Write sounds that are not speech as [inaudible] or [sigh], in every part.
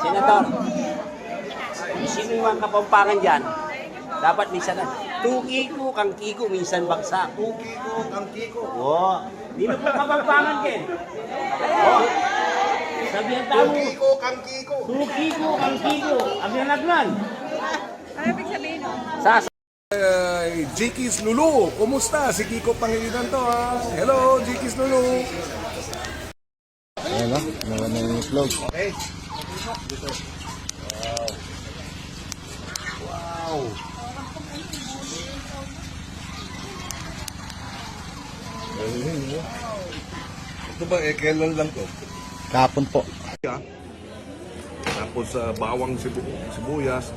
Senator, sino yung mga kapampangan dyan? Dapat minsan na, tukiko kang kiko, minsan bagsak. Kiko, ang Kiko. Oo. Di na po kapampangan, Ken. Oo. Sabi ang tao, Kiko, kang Kiko. tukiko kang kiko. Ang nalagnan. Ano ibig sabihin? Sa Uh, Jikis Lulu, kumusta? Si Kiko Pangilinan to ha. Hello, Jikis Lulu. Ayan o, meron na yung itlog. Okay. Wow. Ito ba, eh, kailan lang to? Kapon po. Tapos sa bawang sibu sibuyas.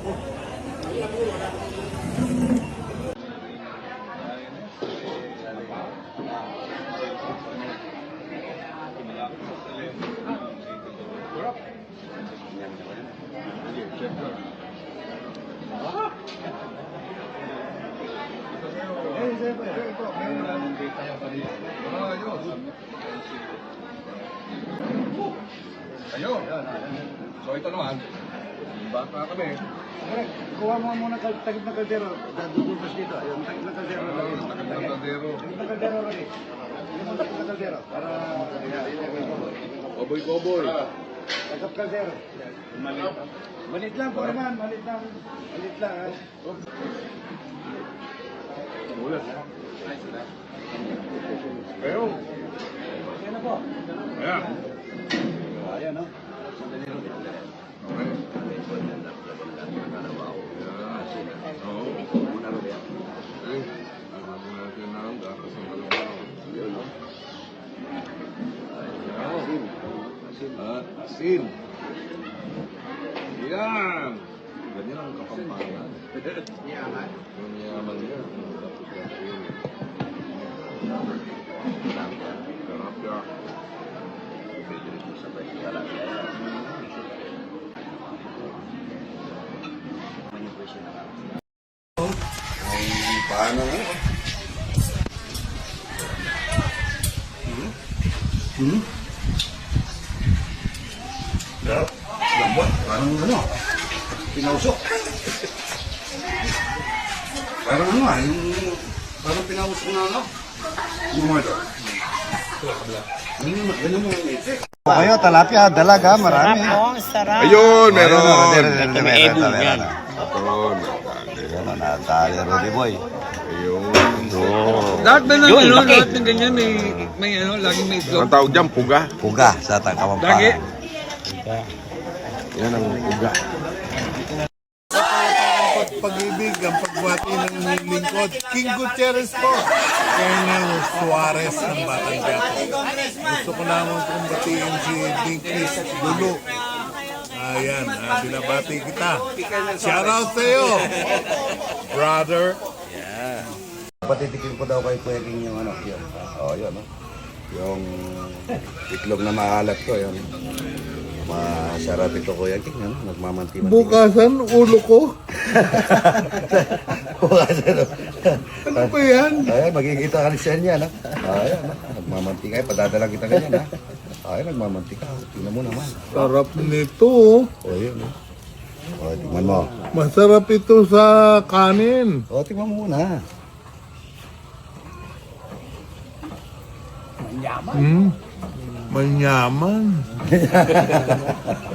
Ayun. So ito naman, baka kami. Kuha mo muna kal tagit na kaldero. Dudulas dito. Ayun, tagit na kaldero. lagi. Takot ng kaldero. Tagit na kaldero tagit na kaldero. Para Koboy, koboy. Tagap kaldero. Malit. Malit lang po naman. Malit lang. Malit lang. ha? Ayun. Yan na po. Ayan. Ayan, no? Okay. Oo. Okay. Alam natin na ang dapat sa kalabaw. Yan, no? Ah, asin. Yan. Ganyan ang kapampangan. Yaman. Yung yaman niya. Dapat natin. Sarap yan. Paano nga? Hmm? Sarap. Lambot. Parang ano? Pinausok. parang ano ah, yung... Parang pinausok na ano? Yung mga ito. Itik. Kayo, talapia, dalaga, marami. Ayun, meron. Meron, meron, May meron, ebon meron. yan. Ayun. Meron, natali, Rudy Boy. Ayun. Lahat ba ng ano, lahat ng ganyan may, may ano, laging may itlog. Ang tawag dyan, puga. Puga sa Lagi. tangkamampangan. Yan ang puga. pag-ibig ang pagwati ng lingkod. King Gutierrez po. Colonel Suarez ng Batangas. Gusto ko naman kong batiin si Dinkley Lulu. Ayan, ah, binabati kita. Shout out sa iyo, brother. Patitikin ko daw kay Kuya King yung ano, yun. Oh, yun, no? Yung itlog na maalat ko, yun. Masarap ito, Kuya King, ano? Nagmamantiman. Bukasan, ulo ko. Bukasan, no? Ano ba yan? Ayan, magkikita ka ni Sen yan, ha? Ayan, ha? Nagmamantika, eh, padadala kita ganyan, ha? Ayan, nagmamantika. Tingnan mo naman. Sarap nito. O, yun, oh. O, tingnan mo. Masarap ito sa kanin. O, tingnan mo muna. Hmm? Manyaman. [laughs]